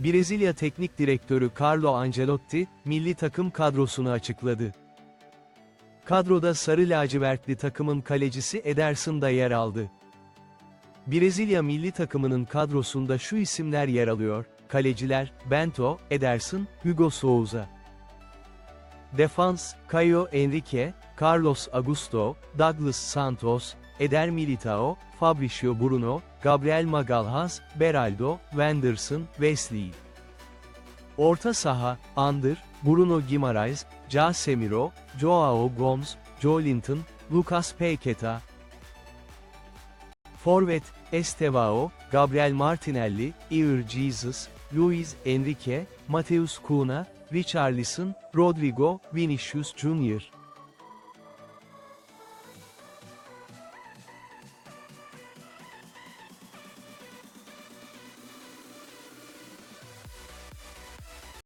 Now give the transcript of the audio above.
Brezilya Teknik Direktörü Carlo Ancelotti, milli takım kadrosunu açıkladı. Kadroda sarı lacivertli takımın kalecisi Ederson da yer aldı. Brezilya milli takımının kadrosunda şu isimler yer alıyor, kaleciler, Bento, Ederson, Hugo Souza. Defans, Caio Henrique, Carlos Augusto, Douglas Santos, Eder Militao, Fabricio Bruno, Gabriel Magalhaes, Beraldo, Wenderson, Wesley. Orta saha, Under, Bruno Guimaraes, Casemiro, Joao Gomes, Joelinton, Lucas Paqueta. Forvet, Estevao, Gabriel Martinelli, Iur Jesus, Luis Enrique, Mateus Cunha, Richarlison, Rodrigo, Vinicius Junior.